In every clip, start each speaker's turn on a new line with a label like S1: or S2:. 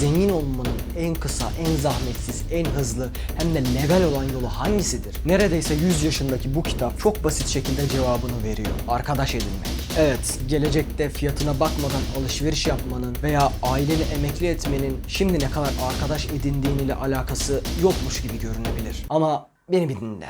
S1: Zengin olmanın en kısa, en zahmetsiz, en hızlı hem de legal olan yolu hangisidir? Neredeyse 100 yaşındaki bu kitap çok basit şekilde cevabını veriyor. Arkadaş edinmek. Evet, gelecekte fiyatına bakmadan alışveriş yapmanın veya aileni emekli etmenin şimdi ne kadar arkadaş edindiğiniyle alakası yokmuş gibi görünebilir. Ama beni bir dinle.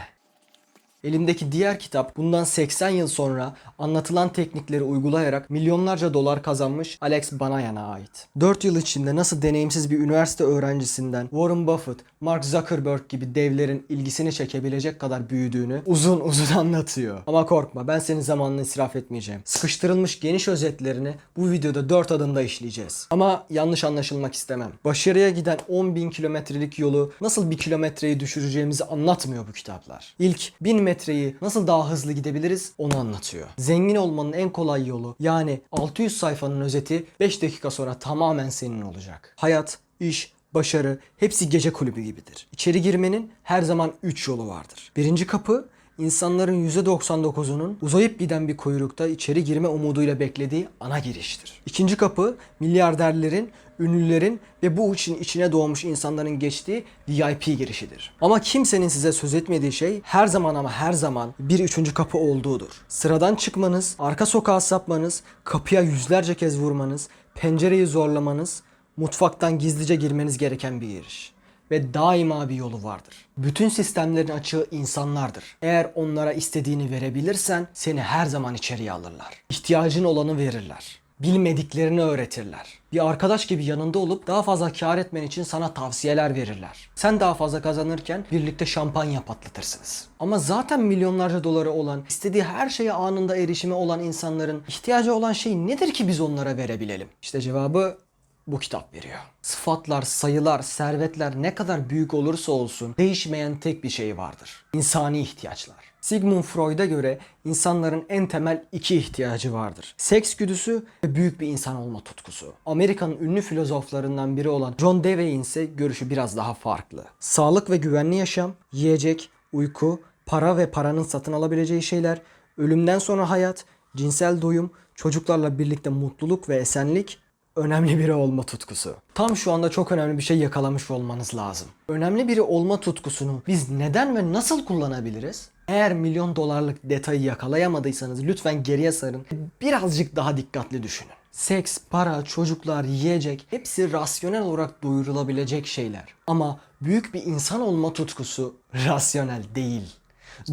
S1: Elimdeki diğer kitap bundan 80 yıl sonra anlatılan teknikleri uygulayarak milyonlarca dolar kazanmış Alex Banayan'a ait. 4 yıl içinde nasıl deneyimsiz bir üniversite öğrencisinden Warren Buffett, Mark Zuckerberg gibi devlerin ilgisini çekebilecek kadar büyüdüğünü uzun uzun anlatıyor. Ama korkma ben senin zamanını israf etmeyeceğim. Sıkıştırılmış geniş özetlerini bu videoda 4 adımda işleyeceğiz. Ama yanlış anlaşılmak istemem. Başarıya giden 10 bin kilometrelik yolu nasıl bir kilometreyi düşüreceğimizi anlatmıyor bu kitaplar. İlk 1000 metreyi nasıl daha hızlı gidebiliriz onu anlatıyor. Zengin olmanın en kolay yolu yani 600 sayfanın özeti 5 dakika sonra tamamen senin olacak. Hayat, iş, başarı hepsi gece kulübü gibidir. İçeri girmenin her zaman 3 yolu vardır. Birinci kapı insanların %99'unun uzayıp giden bir kuyrukta içeri girme umuduyla beklediği ana giriştir. İkinci kapı milyarderlerin, ünlülerin ve bu için içine doğmuş insanların geçtiği VIP girişidir. Ama kimsenin size söz etmediği şey her zaman ama her zaman bir üçüncü kapı olduğudur. Sıradan çıkmanız, arka sokağa sapmanız, kapıya yüzlerce kez vurmanız, pencereyi zorlamanız, mutfaktan gizlice girmeniz gereken bir giriş ve daima bir yolu vardır. Bütün sistemlerin açığı insanlardır. Eğer onlara istediğini verebilirsen seni her zaman içeriye alırlar. İhtiyacın olanı verirler. Bilmediklerini öğretirler. Bir arkadaş gibi yanında olup daha fazla kar etmen için sana tavsiyeler verirler. Sen daha fazla kazanırken birlikte şampanya patlatırsınız. Ama zaten milyonlarca doları olan, istediği her şeye anında erişimi olan insanların ihtiyacı olan şey nedir ki biz onlara verebilelim? İşte cevabı bu kitap veriyor. Sıfatlar, sayılar, servetler ne kadar büyük olursa olsun değişmeyen tek bir şey vardır. İnsani ihtiyaçlar. Sigmund Freud'a göre insanların en temel iki ihtiyacı vardır. Seks güdüsü ve büyük bir insan olma tutkusu. Amerika'nın ünlü filozoflarından biri olan John Dewey'in ise görüşü biraz daha farklı. Sağlık ve güvenli yaşam, yiyecek, uyku, para ve paranın satın alabileceği şeyler, ölümden sonra hayat, cinsel doyum, çocuklarla birlikte mutluluk ve esenlik önemli biri olma tutkusu. Tam şu anda çok önemli bir şey yakalamış olmanız lazım. Önemli biri olma tutkusunu biz neden ve nasıl kullanabiliriz? Eğer milyon dolarlık detayı yakalayamadıysanız lütfen geriye sarın. Birazcık daha dikkatli düşünün. Seks, para, çocuklar, yiyecek hepsi rasyonel olarak doyurulabilecek şeyler. Ama büyük bir insan olma tutkusu rasyonel değil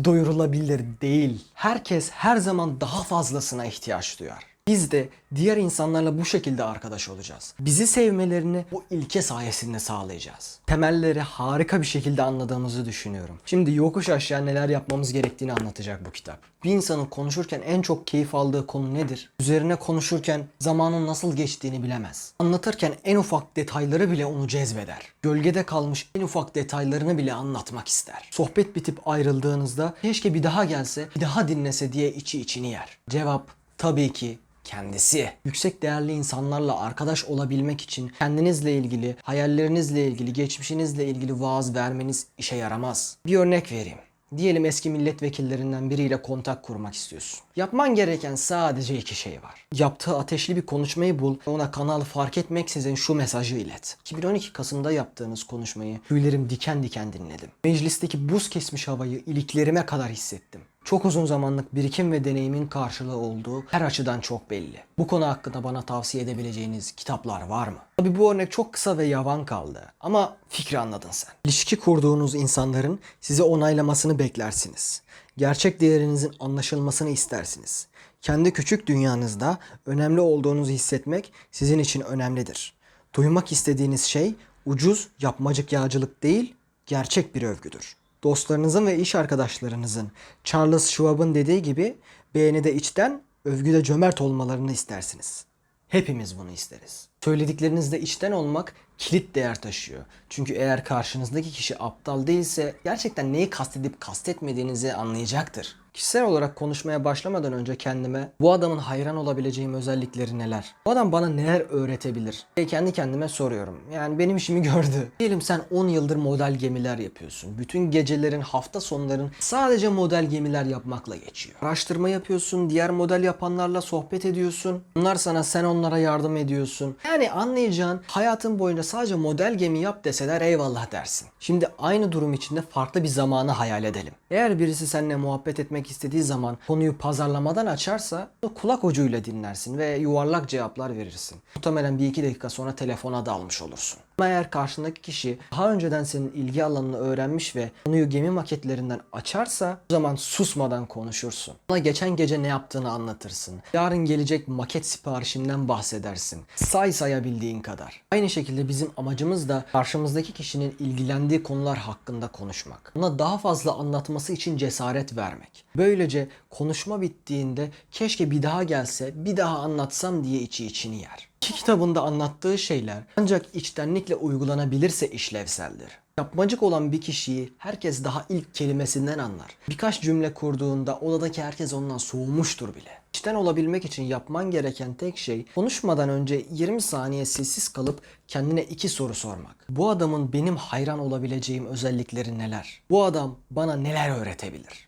S1: doyurulabilir değil. Herkes her zaman daha fazlasına ihtiyaç duyar. Biz de diğer insanlarla bu şekilde arkadaş olacağız. Bizi sevmelerini bu ilke sayesinde sağlayacağız. Temelleri harika bir şekilde anladığımızı düşünüyorum. Şimdi yokuş aşağı neler yapmamız gerektiğini anlatacak bu kitap. Bir insanın konuşurken en çok keyif aldığı konu nedir? Üzerine konuşurken zamanın nasıl geçtiğini bilemez. Anlatırken en ufak detayları bile onu cezbeder. Gölgede kalmış en ufak detaylarını bile anlatmak ister. Sohbet bitip ayrıldığınızda keşke bir daha gelse, bir daha dinlese diye içi içini yer. Cevap tabii ki kendisi. Yüksek değerli insanlarla arkadaş olabilmek için kendinizle ilgili, hayallerinizle ilgili, geçmişinizle ilgili vaaz vermeniz işe yaramaz. Bir örnek vereyim. Diyelim eski milletvekillerinden biriyle kontak kurmak istiyorsun. Yapman gereken sadece iki şey var. Yaptığı ateşli bir konuşmayı bul ve ona kanalı fark etmeksizin şu mesajı ilet. 2012 Kasım'da yaptığınız konuşmayı tüylerim diken diken dinledim. Meclisteki buz kesmiş havayı iliklerime kadar hissettim. Çok uzun zamanlık birikim ve deneyimin karşılığı olduğu her açıdan çok belli. Bu konu hakkında bana tavsiye edebileceğiniz kitaplar var mı? Tabi bu örnek çok kısa ve yavan kaldı ama fikri anladın sen. İlişki kurduğunuz insanların sizi onaylamasını beklersiniz. Gerçek değerinizin anlaşılmasını istersiniz. Kendi küçük dünyanızda önemli olduğunuzu hissetmek sizin için önemlidir. Duymak istediğiniz şey ucuz yapmacık yağcılık değil, gerçek bir övgüdür. Dostlarınızın ve iş arkadaşlarınızın Charles Schwab'ın dediği gibi beğenide içten, övgüde cömert olmalarını istersiniz. Hepimiz bunu isteriz. Söylediklerinizde içten olmak kilit değer taşıyor. Çünkü eğer karşınızdaki kişi aptal değilse gerçekten neyi kastedip kastetmediğinizi anlayacaktır. Kişisel olarak konuşmaya başlamadan önce kendime bu adamın hayran olabileceğim özellikleri neler? Bu adam bana neler öğretebilir? Diye kendi kendime soruyorum. Yani benim işimi gördü. Diyelim sen 10 yıldır model gemiler yapıyorsun. Bütün gecelerin, hafta sonların sadece model gemiler yapmakla geçiyor. Araştırma yapıyorsun, diğer model yapanlarla sohbet ediyorsun. Bunlar sana, sen onlara yardım ediyorsun. Yani anlayacağın hayatın boyunca sadece model gemi yap deseler eyvallah dersin. Şimdi aynı durum içinde farklı bir zamanı hayal edelim. Eğer birisi seninle muhabbet etmek istediği zaman konuyu pazarlamadan açarsa kulak ucuyla dinlersin ve yuvarlak cevaplar verirsin. Muhtemelen bir iki dakika sonra telefona dalmış olursun. Ama eğer karşındaki kişi daha önceden senin ilgi alanını öğrenmiş ve konuyu gemi maketlerinden açarsa o zaman susmadan konuşursun. Ona geçen gece ne yaptığını anlatırsın. Yarın gelecek maket siparişinden bahsedersin. Say sayabildiğin kadar. Aynı şekilde bizim amacımız da karşımızdaki kişinin ilgilendiği konular hakkında konuşmak. Ona daha fazla anlatması için cesaret vermek. Böylece konuşma bittiğinde keşke bir daha gelse, bir daha anlatsam diye içi içini yer. İki kitabında anlattığı şeyler ancak içtenlikle uygulanabilirse işlevseldir. Yapmacık olan bir kişiyi herkes daha ilk kelimesinden anlar. Birkaç cümle kurduğunda odadaki herkes ondan soğumuştur bile. İçten olabilmek için yapman gereken tek şey konuşmadan önce 20 saniye sessiz kalıp kendine iki soru sormak. Bu adamın benim hayran olabileceğim özellikleri neler? Bu adam bana neler öğretebilir?